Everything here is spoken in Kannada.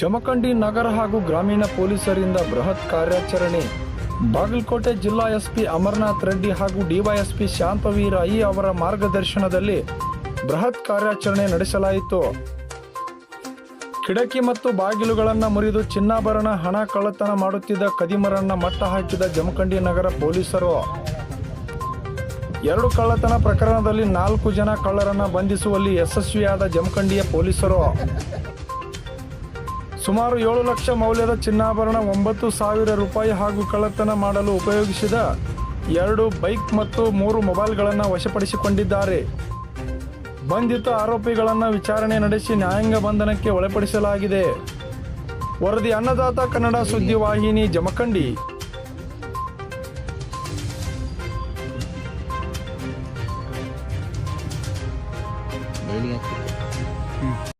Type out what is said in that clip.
ಜಮಖಂಡಿ ನಗರ ಹಾಗೂ ಗ್ರಾಮೀಣ ಪೊಲೀಸರಿಂದ ಬೃಹತ್ ಕಾರ್ಯಾಚರಣೆ. ಬಾಗಲಕೋಟೆ ಜಿಲ್ಲಾ ಎಸ್ಪಿ ಅಮರನಾಥ್ ರೆಡ್ಡಿ ಹಾಗೂ ಡಿವೈಎಸ್ಪಿ ಶಾಂತವೀರ ಐ ಅವರ ಮಾರ್ಗದರ್ಶನದಲ್ಲಿ ಬೃಹತ್ ಕಾರ್ಯಾಚರಣೆ ನಡೆಸಲಾಯಿತು. ಕಿಡಕಿ ಮತ್ತು ಬಾಗಿಲುಗಳನ್ನು ಮುರಿದು ಚಿನ್ನಾಭರಣ, ಹಣ ಕಳ್ಳತನ ಮಾಡುತ್ತಿದ್ದ ಕದಿಮರನ್ನ ಮಟ್ಟ ಹಾಕಿದ ಜಮಖಂಡಿ ನಗರ ಪೊಲೀಸರು. ಎರಡು ಕಳ್ಳತನ ಪ್ರಕರಣದಲ್ಲಿ ನಾಲ್ಕು ಜನ ಕಳ್ಳರನ್ನ ಬಂಧಿಸುವಲ್ಲಿ ಯಶಸ್ವಿಯಾದ ಜಮಖಂಡಿಯ ಪೊಲೀಸರು. ಸುಮಾರು ಏಳು ಲಕ್ಷ ಮೌಲ್ಯದ ಚಿನ್ನಾಭರಣ ಒಂಬತ್ತು ಸಾವಿರ ರೂಪಾಯಿ ಹಾಗೂ ಕಳ್ಳತನ ಮಾಡಲು ಉಪಯೋಗಿಸಿದ ಎರಡು ಬೈಕ್ ಮತ್ತು ಮೂರು ಮೊಬೈಲ್ಗಳನ್ನು ವಶಪಡಿಸಿಕೊಂಡಿದ್ದಾರೆ. ಬಂಧಿತ ಆರೋಪಿಗಳನ್ನು ವಿಚಾರಣೆ ನಡೆಸಿ ನ್ಯಾಯಾಂಗ ಬಂಧನಕ್ಕೆ ಒಳಪಡಿಸಲಾಗಿದೆ. ವರದಿ ಅನ್ನದಾತ ಕನ್ನಡ ಸುದ್ದಿವಾಹಿನಿ ಜಮಖಂಡಿ. ಹಾಕ್ತಿದ್ದೆ